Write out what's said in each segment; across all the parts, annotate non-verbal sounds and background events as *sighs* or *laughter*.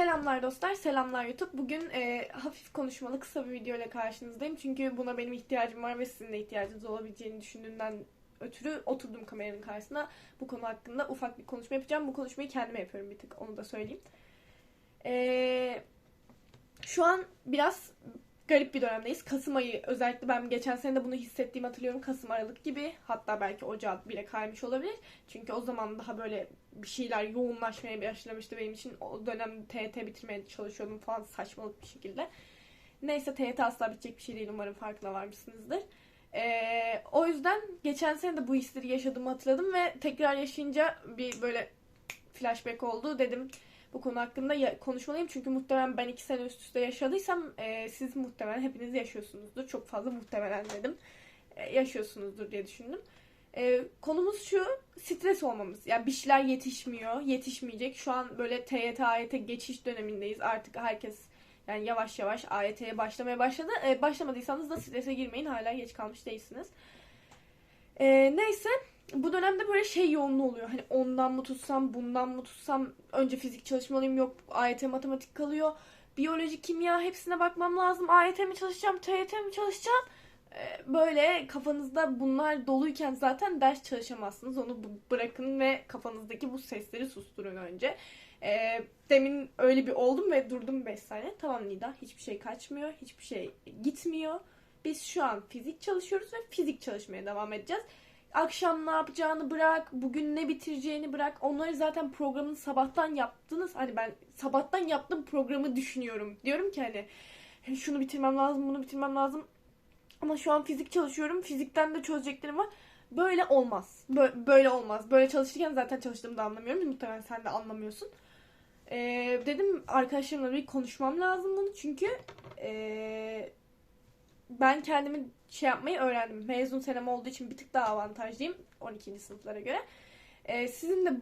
Selamlar dostlar, selamlar YouTube. Bugün e, hafif konuşmalı kısa bir video ile karşınızdayım. Çünkü buna benim ihtiyacım var ve sizin de ihtiyacınız olabileceğini düşündüğümden ötürü oturdum kameranın karşısına. Bu konu hakkında ufak bir konuşma yapacağım. Bu konuşmayı kendime yapıyorum bir tık, onu da söyleyeyim. E, şu an biraz garip bir dönemdeyiz. Kasım ayı özellikle ben geçen sene de bunu hissettiğimi hatırlıyorum. Kasım Aralık gibi hatta belki Ocak bile kaymış olabilir. Çünkü o zaman daha böyle bir şeyler yoğunlaşmaya başlamıştı benim için. O dönem TYT bitirmeye çalışıyordum falan saçmalık bir şekilde. Neyse TYT asla bitecek bir şey değil umarım farkına varmışsınızdır. Ee, o yüzden geçen sene de bu hisleri yaşadığımı hatırladım ve tekrar yaşayınca bir böyle flashback oldu. Dedim bu konu hakkında ya- konuşmalıyım. Çünkü muhtemelen ben iki sene üst üste yaşadıysam e, siz muhtemelen hepiniz yaşıyorsunuzdur. Çok fazla muhtemelen dedim. E, yaşıyorsunuzdur diye düşündüm. E, konumuz şu, stres olmamız. Yani bir şeyler yetişmiyor, yetişmeyecek. Şu an böyle TYT, AYT geçiş dönemindeyiz. Artık herkes yani yavaş yavaş AYT'ye başlamaya başladı. E, başlamadıysanız da strese girmeyin. Hala geç kalmış değilsiniz. E, neyse bu dönemde böyle şey yoğunluğu oluyor. Hani ondan mı tutsam, bundan mı tutsam, önce fizik çalışmalıyım, yok AYT matematik kalıyor. Biyoloji, kimya hepsine bakmam lazım. AYT mi çalışacağım, TYT mi çalışacağım? Ee, Böyle kafanızda bunlar doluyken zaten ders çalışamazsınız. Onu bırakın ve kafanızdaki bu sesleri susturun önce. Ee, demin öyle bir oldum ve durdum 5 saniye. Tamam Nida hiçbir şey kaçmıyor, hiçbir şey gitmiyor. Biz şu an fizik çalışıyoruz ve fizik çalışmaya devam edeceğiz akşam ne yapacağını bırak, bugün ne bitireceğini bırak. Onları zaten programın sabahtan yaptınız. Hani ben sabahtan yaptığım programı düşünüyorum. Diyorum ki hani "He, şunu bitirmem lazım, bunu bitirmem lazım. Ama şu an fizik çalışıyorum. Fizikten de çözeceklerim var. Böyle olmaz. Böyle, böyle olmaz. Böyle çalışırken zaten çalıştığımı da anlamıyorum. Muhtemelen sen de anlamıyorsun. Ee, dedim arkadaşlarımla bir konuşmam lazım bunu. Çünkü ee, ben kendimi şey yapmayı öğrendim. Mezun senem olduğu için bir tık daha avantajlıyım 12. sınıflara göre. Ee, sizin de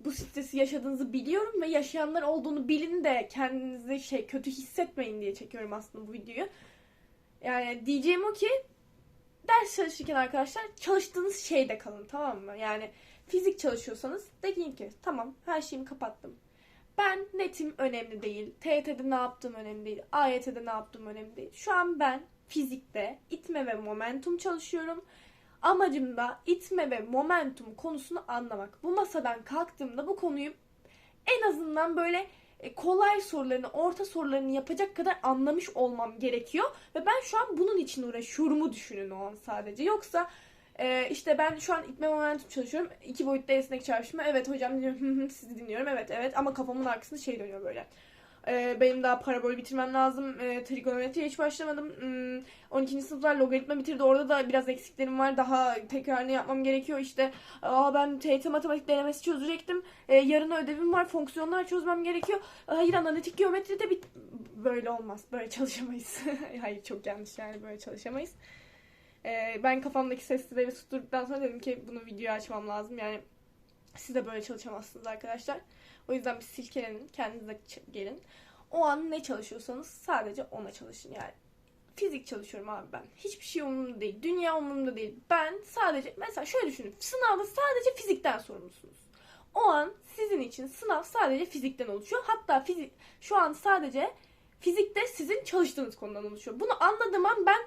bu stresi yaşadığınızı biliyorum ve yaşayanlar olduğunu bilin de kendinizi şey kötü hissetmeyin diye çekiyorum aslında bu videoyu. Yani diyeceğim o ki ders çalışırken arkadaşlar çalıştığınız şeyde kalın tamam mı? Yani fizik çalışıyorsanız deyin ki tamam her şeyimi kapattım. Ben netim önemli değil. TYT'de ne yaptığım önemli değil. AYT'de ne yaptığım önemli değil. Şu an ben fizikte itme ve momentum çalışıyorum. Amacım da itme ve momentum konusunu anlamak. Bu masadan kalktığımda bu konuyu en azından böyle e, kolay sorularını, orta sorularını yapacak kadar anlamış olmam gerekiyor. Ve ben şu an bunun için uğraşıyorumu düşünün o an sadece. Yoksa e, işte ben şu an itme momentum çalışıyorum. İki boyutlu esnek çarpışma. Evet hocam *laughs* sizi dinliyorum. Evet evet ama kafamın arkasında şey dönüyor böyle. E, benim daha parabol bitirmem lazım. E, trigonometriye hiç başlamadım. Hmm, 12. sınıflar logaritma bitirdi. Orada da biraz eksiklerim var. Daha tekrarını yapmam gerekiyor. İşte aa, ben TYT matematik denemesi çözecektim. E, yarın ödevim var. Fonksiyonlar çözmem gerekiyor. Hayır analitik geometri de bit... Böyle olmaz. Böyle çalışamayız. *laughs* Hayır çok yanlış yani. Böyle çalışamayız. E, ben kafamdaki sesleri susturduktan sonra dedim ki bunu videoya açmam lazım. Yani siz de böyle çalışamazsınız arkadaşlar. O yüzden bir silkelenin. Kendinize gelin. O an ne çalışıyorsanız sadece ona çalışın yani. Fizik çalışıyorum abi ben. Hiçbir şey umurumda değil. Dünya umurumda değil. Ben sadece mesela şöyle düşünün. Sınavda sadece fizikten sorumlusunuz. O an sizin için sınav sadece fizikten oluşuyor. Hatta fizik şu an sadece fizikte sizin çalıştığınız konudan oluşuyor. Bunu anladığım an ben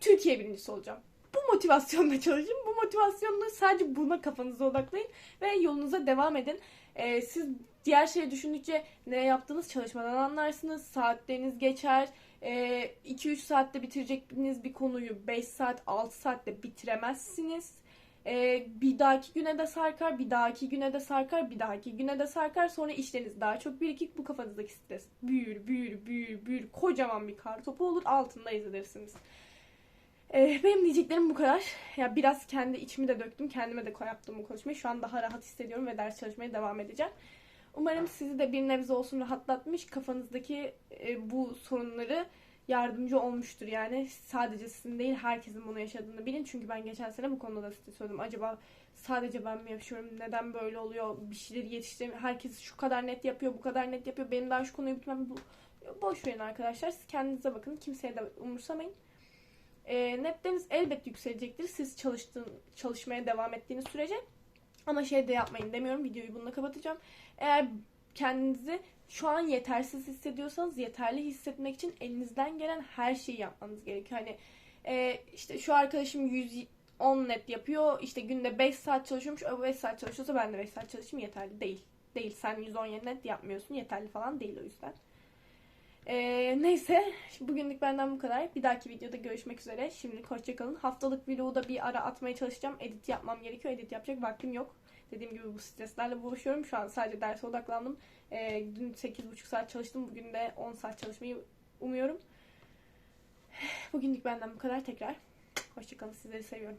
Türkiye birincisi olacağım. Bu motivasyonla *laughs* çalışın. Bu motivasyonla sadece buna kafanıza odaklayın ve yolunuza devam edin. Ee, siz diğer şeyi düşündükçe ne yaptığınız çalışmadan anlarsınız. Saatleriniz geçer. 2-3 saatte bitireceğiniz bir konuyu 5 saat 6 saatte bitiremezsiniz. Ee, bir dahaki güne de sarkar, bir dahaki güne de sarkar, bir dahaki güne de sarkar. Sonra işleriniz daha çok birikik. Bu kafanızdaki stres büyür, büyür, büyür, büyür. Kocaman bir kar topu olur. Altında ezilirsiniz. Ee, benim diyeceklerim bu kadar. Ya biraz kendi içimi de döktüm. Kendime de yaptım bu konuşmayı. Şu an daha rahat hissediyorum ve ders çalışmaya devam edeceğim. Umarım sizi de bir nebze olsun rahatlatmış. Kafanızdaki e, bu sorunları yardımcı olmuştur. Yani sadece sizin değil herkesin bunu yaşadığını bilin. Çünkü ben geçen sene bu konuda da size söyledim. Acaba sadece ben mi yaşıyorum? Neden böyle oluyor? Bir şeyleri yetiştiremiyorum. Herkes şu kadar net yapıyor, bu kadar net yapıyor. Benim daha şu konuyu bitmem. Bu... Boş verin arkadaşlar. Siz kendinize bakın. Kimseye de umursamayın. E, netleriniz elbet yükselecektir. Siz çalıştığın, çalışmaya devam ettiğiniz sürece. Ama şey de yapmayın demiyorum. Videoyu bununla kapatacağım. Eğer kendinizi şu an yetersiz hissediyorsanız yeterli hissetmek için elinizden gelen her şeyi yapmanız gerekiyor. Hani e, işte şu arkadaşım 110 net yapıyor. işte günde 5 saat çalışıyormuş. O 5 saat çalışıyorsa ben de 5 saat çalışayım yeterli değil. Değil. Sen 117 net yapmıyorsun. Yeterli falan değil o yüzden. Ee, neyse bugünlük benden bu kadar. Bir dahaki videoda görüşmek üzere. Şimdilik hoşçakalın. Haftalık vlogu da bir ara atmaya çalışacağım. Edit yapmam gerekiyor. Edit yapacak vaktim yok. Dediğim gibi bu streslerle boğuşuyorum. Şu an sadece derse odaklandım. Ee, dün 8,5 saat çalıştım. Bugün de 10 saat çalışmayı umuyorum. *sighs* Bugünlük benden bu kadar tekrar. Hoşçakalın. Sizleri seviyorum.